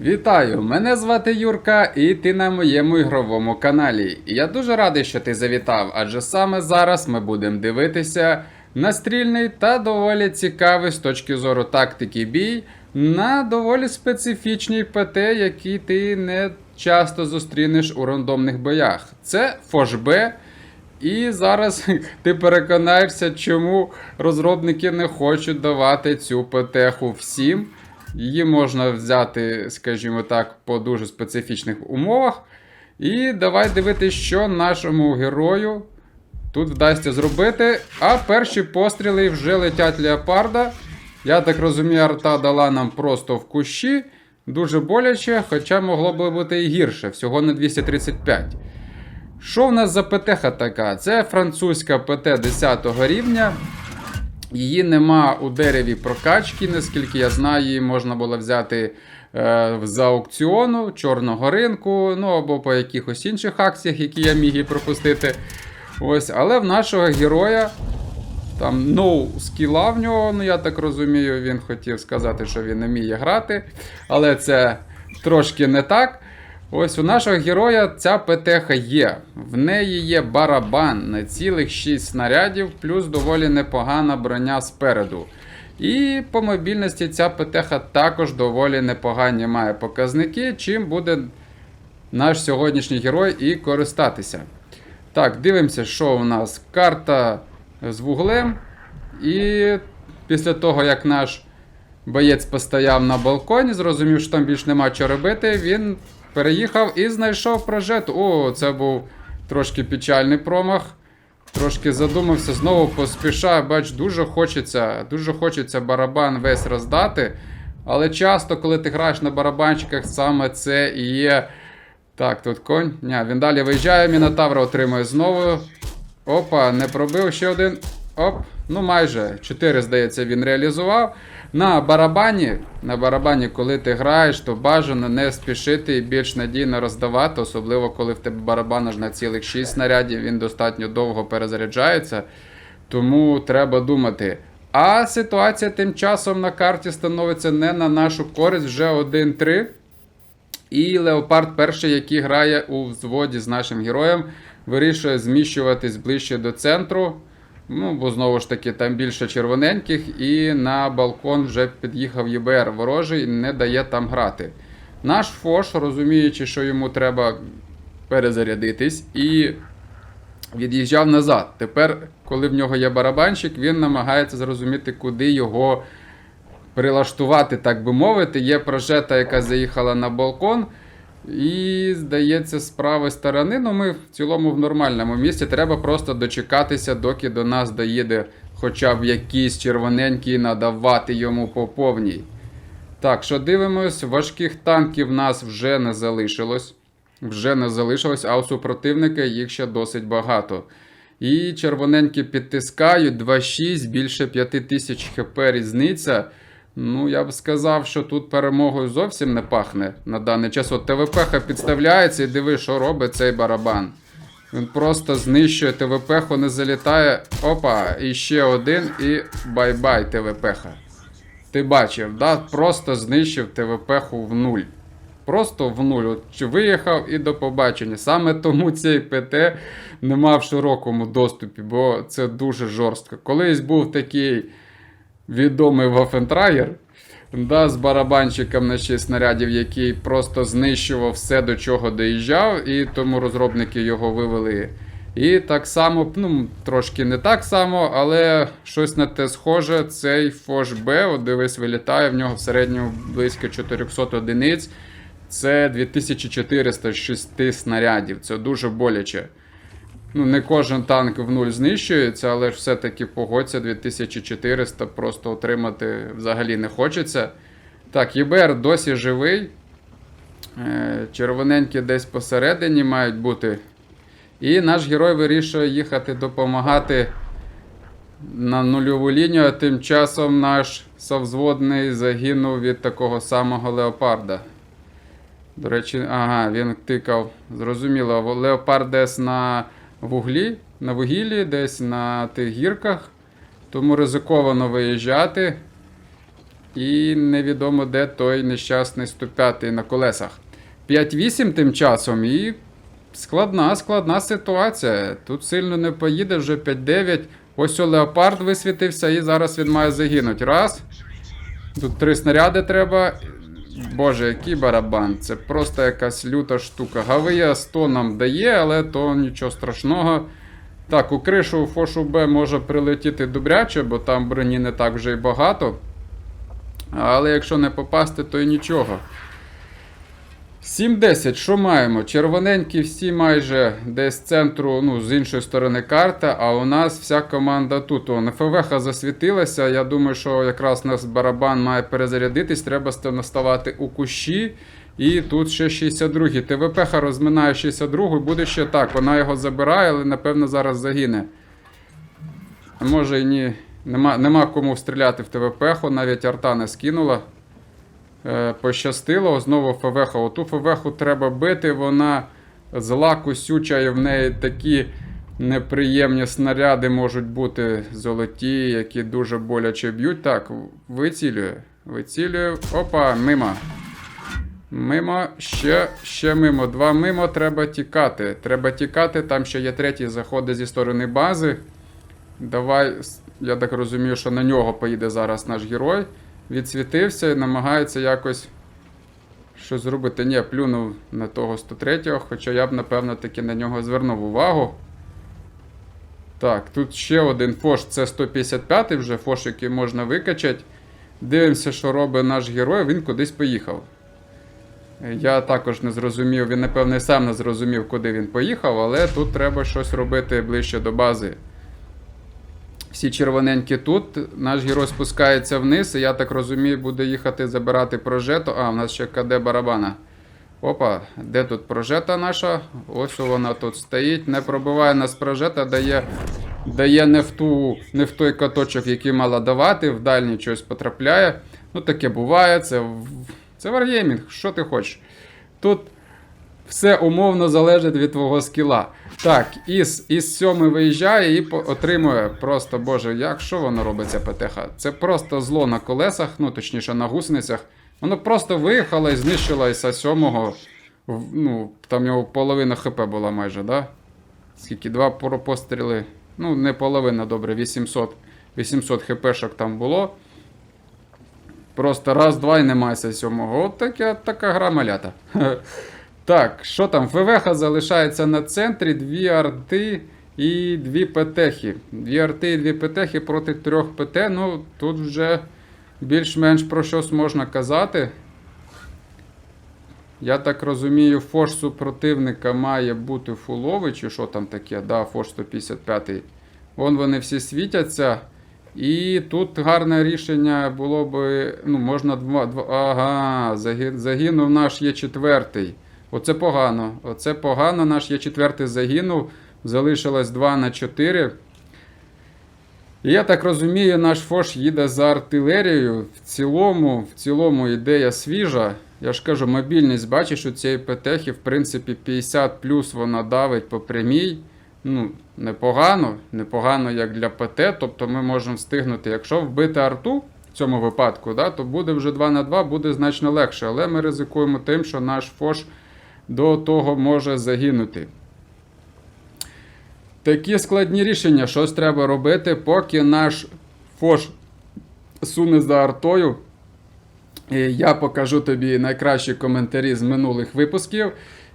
Вітаю! Мене звати Юрка, і ти на моєму ігровому каналі. Я дуже радий, що ти завітав, адже саме зараз ми будемо дивитися настрільний та доволі цікавий з точки зору тактики бій на доволі специфічній ПТ, який ти не часто зустрінеш у рандомних боях. Це Фошбе. І зараз ти переконаєшся, чому розробники не хочуть давати цю ПТХу всім. Її можна взяти, скажімо так, по дуже специфічних умовах. І давай дивитися, що нашому герою тут вдасться зробити. А перші постріли вже летять леопарда. Я так розумію, арта дала нам просто в кущі. Дуже боляче, хоча могло би бути і гірше, всього на 235. Що в нас за ПТХ така? Це французька ПТ 10 рівня. Її нема у дереві прокачки, наскільки я знаю, її можна було взяти е, за аукціону чорного ринку, ну або по якихось інших акціях, які я міг і пропустити. Ось, Але в нашого героя там no скіла в нього, ну я так розумію, він хотів сказати, що він не вміє грати. Але це трошки не так. Ось у нашого героя ця ПТХ є. В неї є барабан на цілих 6 снарядів, плюс доволі непогана броня спереду. І по мобільності ця ПТХ також доволі непогані має показники, чим буде наш сьогоднішній герой і користатися. Так, дивимося, що у нас карта з вуглем. І після того, як наш боєць постояв на балконі, зрозумів, що там більш нема що робити, він переїхав і знайшов прожет. О, це був трошки печальний промах. Трошки задумався, знову поспішаю, бач, дуже хочеться, дуже хочеться барабан весь роздати. Але часто, коли ти граєш на барабанчиках, саме це і є. Так, тут конь. Ня, він далі виїжджає, Мінотавра отримує знову. Опа, не пробив ще один. Оп, ну майже 4, здається, він реалізував. На барабані, на барабані, коли ти граєш, то бажано не спішити і більш надійно роздавати, особливо коли в тебе барабан аж на цілих 6 снарядів, він достатньо довго перезаряджається. Тому треба думати. А ситуація тим часом на карті становиться не на нашу користь, вже 1-3. І Леопард перший, який грає у взводі з нашим героєм, вирішує зміщуватись ближче до центру. Ну, бо знову ж таки, там більше червоненьких, і на балкон вже під'їхав ЄБР ворожий, не дає там грати. Наш Фош, розуміючи, що йому треба перезарядитись, і від'їжджав назад. Тепер, коли в нього є барабанщик, він намагається зрозуміти, куди його прилаштувати, так би мовити. Є прожета, яка заїхала на балкон. І, здається, з правої сторони, ну ми в цілому в нормальному місці. Треба просто дочекатися, доки до нас доїде хоча б якийсь червоненький, надавати йому по повній. Так, що дивимось, важких танків нас вже не залишилось. Вже не залишилось, а у супротивника їх ще досить багато. І червоненькі підтискають 2-6, більше 5000 хп різниця. Ну, я б сказав, що тут перемогою зовсім не пахне на даний час. От ТВП підставляється і диви, що робить цей барабан. Він просто знищує ТВП, не залітає. Опа, і ще один, і бай-бай, ТВП. Ти бачив, да? Просто знищив ТВП в нуль. Просто в нуль. От виїхав і до побачення. Саме тому цей ПТ не мав в широкому доступі, бо це дуже жорстко. Колись був такий відомий Вафентрагер, да, з барабанчиком на 6 снарядів, який просто знищував все, до чого доїжджав, і тому розробники його вивели. І так само, ну, трошки не так само, але щось на те схоже. Цей Фош Б, дивись, вилітає, в нього в середньому близько 400 одиниць. Це 2406 снарядів. Це дуже боляче. Ну, не кожен танк в нуль знищується, але ж все-таки погодься 2400 просто отримати взагалі не хочеться. Так, ЄБР досі живий. Е, Червоненькі десь посередині мають бути. І наш герой вирішує їхати допомагати на нульову лінію, а тим часом наш совзводний загинув від такого самого леопарда. До речі, ага, він тикав. Зрозуміло, леопард десь на вуглі, на вугіллі, десь на тих гірках. Тому ризиковано виїжджати. І невідомо де той нещасний 105 на колесах. 5-8 тим часом і складна, складна ситуація. Тут сильно не поїде, вже 5-9. Ось о, леопард висвітився і зараз він має загинути. Раз. Тут три снаряди треба. Боже, який барабан. Це просто якась люта штука. Гавия 100 нам дає, але то нічого страшного. Так, у кришу Фошу Б може прилетіти добряче, бо там броні не так вже й багато. Але якщо не попасти, то й нічого. 7-10, що маємо? Червоненькі всі майже десь з центру, ну, з іншої сторони карта, а у нас вся команда тут. О, ФВХ засвітилася. Я думаю, що якраз у нас барабан має перезарядитись, треба наставати у кущі. І тут ще 62-й. ТВПХ розминає 62-й, буде ще так. Вона його забирає, але напевно зараз загине. Може і ні. Нема, нема кому стріляти в ТВПХ, навіть арта не скинула. Е, пощастило, знову ФВХ. Оту ФВХ треба бити, вона зла кусюча, і в неї такі неприємні снаряди можуть бути золоті, які дуже боляче б'ють. Так, вицілює. Вицілює. Опа, мимо. Мимо, ще, ще мимо. Два мимо треба тікати. Треба тікати, там ще є третій заходить зі сторони бази. Давай, я так розумію, що на нього поїде зараз наш герой. Відсвітився і намагається якось щось зробити. Ні, плюнув на того 103-го, хоча я б, напевно, таки на нього звернув увагу. Так, тут ще один фош, це 155 вже фош, який можна викачати. Дивимося, що робить наш герой, він кудись поїхав. Я також не зрозумів, він, напевне, сам не зрозумів, куди він поїхав, але тут треба щось робити ближче до бази. Всі червоненькі тут. Наш герой спускається вниз, і я так розумію, буде їхати забирати прожету. А, у нас ще КД барабана. Опа, де тут прожета наша? Ось вона тут стоїть. Не пробиває нас прожета, дає, дає не, в ту, не в той каточок, який мала давати, в дальній щось потрапляє. Ну, таке буває, це, в- це варгеймінг, що ти хочеш. Тут все умовно залежить від твого скіла. Так, із, із сьомий виїжджає і отримує просто, боже, як що воно робить ця ПТХ? Це просто зло на колесах, ну точніше на гусеницях. Воно просто виїхало і знищило сьомого. в- Ну, там в нього половина ХП була майже, да? Скільки? Два постріли. Ну, не половина, добре, 800, 800 хпшок там було. Просто раз, два і немає сьомого. От таке, така гра малята. Так, що там? ФВХ залишається на центрі, дві арти і дві петехи. Дві арти і дві петехи проти трьох ПТ. Ну, тут вже більш-менш про щось можна казати. Я так розумію, фош супротивника має бути фуловий, чи що там таке? Да, фош 155. Вон вони всі світяться. І тут гарне рішення було би. Ну, можна два. два ага, заги- загинув наш є четвертий. Оце погано. Оце погано. Наш є четвертий загинув. Залишилось 2 на 4. І я так розумію, наш Фош їде за артилерією. В цілому, в цілому ідея свіжа. Я ж кажу, мобільність, бачиш, у цієї ПТХи, в принципі, 50 плюс вона давить по прямій. Ну, непогано, непогано як для ПТ. Тобто ми можемо встигнути. Якщо вбити арту в цьому випадку, да, то буде вже 2 на 2, буде значно легше. Але ми ризикуємо тим, що наш Фош до того може загинути. Такі складні рішення, щось треба робити, поки наш Фош суне за артою. І я покажу тобі найкращі коментарі з минулих випусків.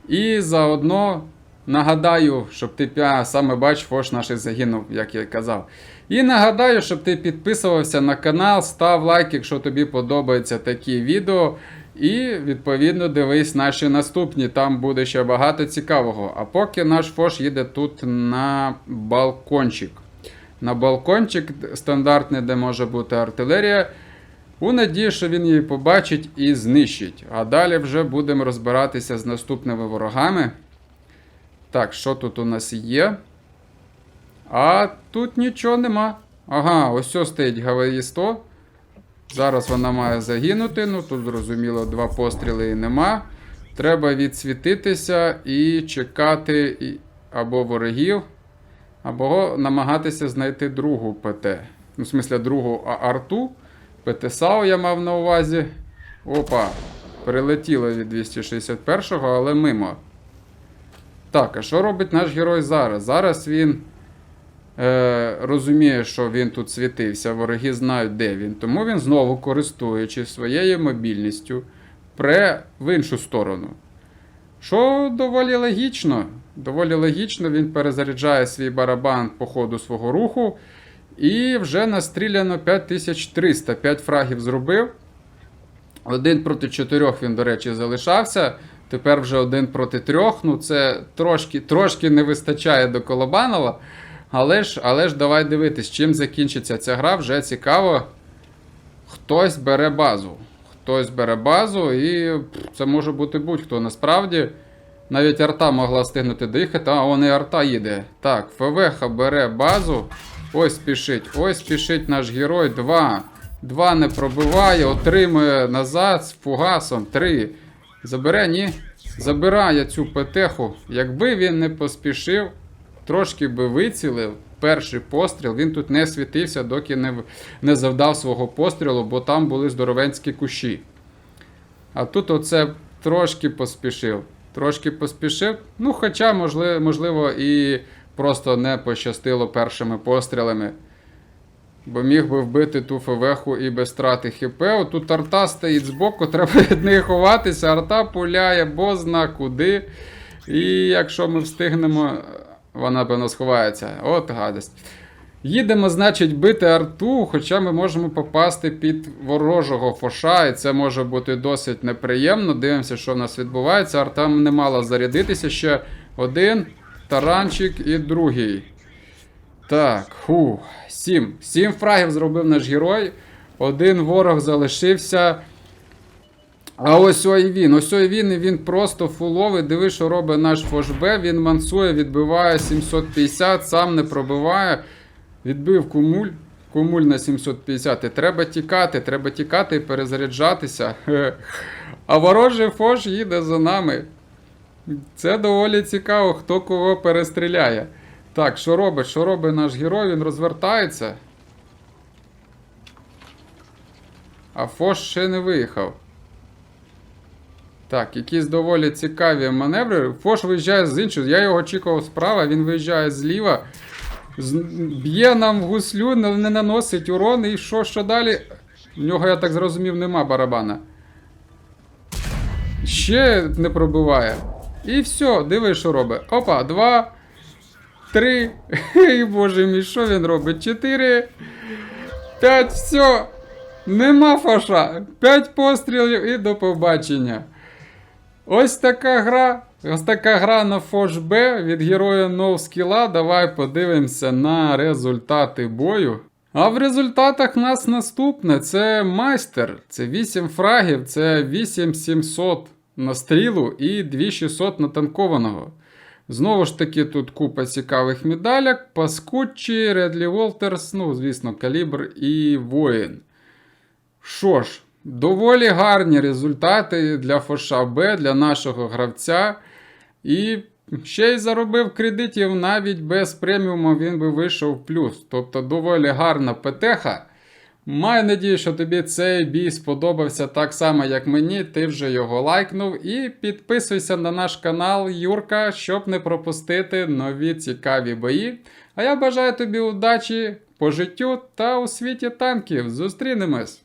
І заодно нагадаю, щоб ти пя- саме бач, Фош наш загинув, як я казав. І нагадаю, щоб ти підписувався на канал, став лайк, якщо тобі подобаються такі відео. І відповідно дивись наші наступні. Там буде ще багато цікавого. А поки наш Фош їде тут на балкончик. На балкончик стандартний, де може бути артилерія. У надії, що він її побачить і знищить. А далі вже будемо розбиратися з наступними ворогами. Так, що тут у нас є? А тут нічого нема. Ага, ось стоїть Гаваї 100. Зараз вона має загинути. Ну тут зрозуміло, два постріли і нема. Треба відсвітитися і чекати або ворогів, або намагатися знайти другу ПТ. Ну, в смислі, другу арту. ПТСАУ я мав на увазі. Опа. Прилетіло від 261-го, але мимо. Так, а що робить наш герой зараз? Зараз він розуміє, що він тут світився, вороги знають, де він. Тому він знову, користуючись своєю мобільністю, пре в іншу сторону. Що доволі логічно. Доволі логічно, він перезаряджає свій барабан по ходу свого руху. І вже настріляно 5300. 5 фрагів зробив. Один проти чотирьох він, до речі, залишався. Тепер вже один проти трьох. Ну, це трошки трошки не вистачає до Колобанова. Але ж, але ж давай дивитись, чим закінчиться ця гра, вже цікаво. Хтось бере базу. Хтось бере базу, і це може бути будь-хто. Насправді, навіть арта могла встигнути доїхати, а вон і арта їде. Так, ФВХ бере базу. Ось спішить, ось спішить наш герой. Два. Два не пробиває, отримує назад з фугасом. Три. Забере, ні. Забирає цю петеху. Якби він не поспішив, трошки би вицілив перший постріл. Він тут не світився, доки не, не завдав свого пострілу, бо там були здоровенські кущі. А тут оце трошки поспішив. Трошки поспішив. Ну, хоча, можливо, можливо, і просто не пощастило першими пострілами. Бо міг би вбити ту февеху і без страти хп. Отут арта стоїть збоку, треба від неї ховатися. Арта пуляє, бо зна куди. І якщо ми встигнемо, вона певно сховається. От гадость. Їдемо, значить, бити арту, хоча ми можемо попасти під ворожого фоша, і це може бути досить неприємно. Дивимося, що в нас відбувається. Арта не мала зарядитися ще один таранчик і другий. Так, ху, сім. Сім фрагів зробив наш герой. Один ворог залишився. А ось ой він. Ось ой він, і він просто фуловий. Диви, що робить наш фошбе. Він мансує, відбиває 750, сам не пробиває. Відбив кумуль. Кумуль на 750. І треба тікати, треба тікати і перезаряджатися. А ворожий фош їде за нами. Це доволі цікаво, хто кого перестріляє. Так, що робить? Що робить наш герой? Він розвертається. А Фош ще не виїхав. Так, якісь доволі цікаві маневри. Фош виїжджає з іншого. Я його очікував справа, він виїжджає зліва. Б'є нам в гуслю, не наносить урон. І що, що далі? В нього, я так зрозумів, нема барабана. Ще не пробиває. І все, диви, що робить. Опа, два. Три. Боже мій, що він робить? Чотири. П'ять, все. Нема фаша. П'ять пострілів і до побачення. Ось така гра. Ось така гра на Фош Б від героя NoSkill. Давай подивимося на результати бою. А в результатах нас наступне: це майстер. Це 8 фрагів, це 8700 настрілу і 2600 натанкованого. Знову ж таки, тут купа цікавих медаляк, Паскуччі, Редлі Волтерс, ну, звісно, Калібр і Воїн. Що ж, доволі гарні результати для Фоша Б, для нашого гравця. І ще й заробив кредитів навіть без преміуму він би вийшов в плюс. Тобто доволі гарна ПТХа. Маю надію, що тобі цей бій сподобався так само, як мені. Ти вже його лайкнув. І підписуйся на наш канал Юрка, щоб не пропустити нові цікаві бої. А я бажаю тобі удачі по життю та у світі танків. Зустрінемось!